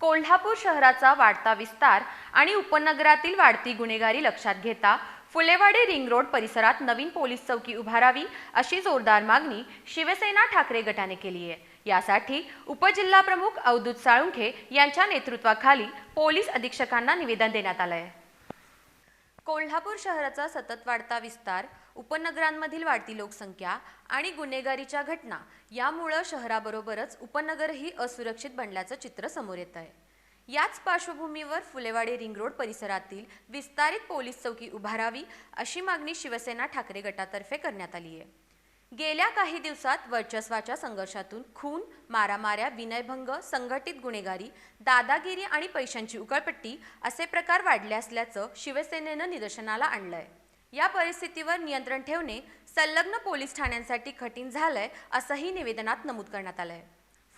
कोल्हापूर शहराचा वाढता विस्तार आणि उपनगरातील वाढती गुन्हेगारी लक्षात घेता फुलेवाडी रिंग रोड परिसरात नवीन पोलीस चौकी उभारावी अशी जोरदार मागणी शिवसेना ठाकरे गटाने केली आहे. यासाठी उपजिल्हाप्रमुख अवधूत साळुंखे यांच्या नेतृत्वाखाली पोलीस अधीक्षकांना निवेदन देण्यात आलं आहे कोल्हापूर शहराचा सतत वाढता विस्तार उपनगरांमधील वाढती लोकसंख्या आणि गुन्हेगारीच्या घटना यामुळं शहराबरोबरच उपनगरही असुरक्षित बनल्याचं चित्र समोर येत आहे. याच पार्श्वभूमीवर फुलेवाडी रिंग रोड परिसरातील विस्तारित पोलीस चौकी उभारावी अशी मागणी शिवसेना ठाकरे गटातर्फे करण्यात आली आहे. गेल्या काही दिवसात वर्चस्वाच्या संघर्षातून खून मारामाऱ्या विनयभंग संघटित गुन्हेगारी दादागिरी आणि पैशांची उकळपट्टी असे प्रकार वाढले असल्याचं शिवसेनेनं निदर्शनाला आणलंय. या परिस्थितीवर नियंत्रण ठेवणे संलग्न पोलीस ठाण्यांसाठी कठीण झालंय असंही निवेदनात नमूद करण्यात आलंय.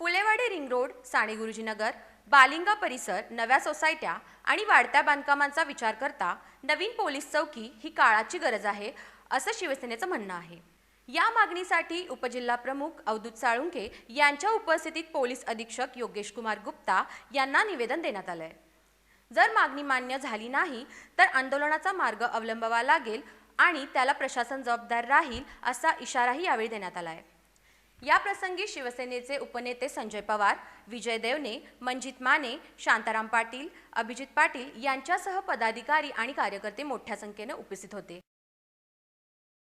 फुलेवाडी रिंग रोड साने गुरुजीनगर बालिंगा परिसर नव्या सोसायट्या आणि वाढत्या बांधकामांचा विचार करता नवीन पोलीस चौकी ही काळाची गरज आहे असं शिवसेनेचं म्हणणं आहे. या मागणीसाठी उपजिल्हा प्रमुख अवधूत साळुंखे यांच्या उपस्थितीत पोलीस अधीक्षक योगेश कुमार गुप्ता यांना निवेदन देण्यात आलंय. जर मागणी मान्य झाली नाही तर आंदोलनाचा मार्ग अवलंबावा लागेल आणि त्याला प्रशासन जबाबदार राहील असा इशाराही यावेळी देण्यात आलाय. या प्रसंगी शिवसेनेचे उपनेते संजय पवार विजय देवने मंजित माने शांताराम पाटील अभिजित पाटील यांच्यासह पदाधिकारी आणि कार्यकर्ते मोठ्या संख्येने उपस्थित होते.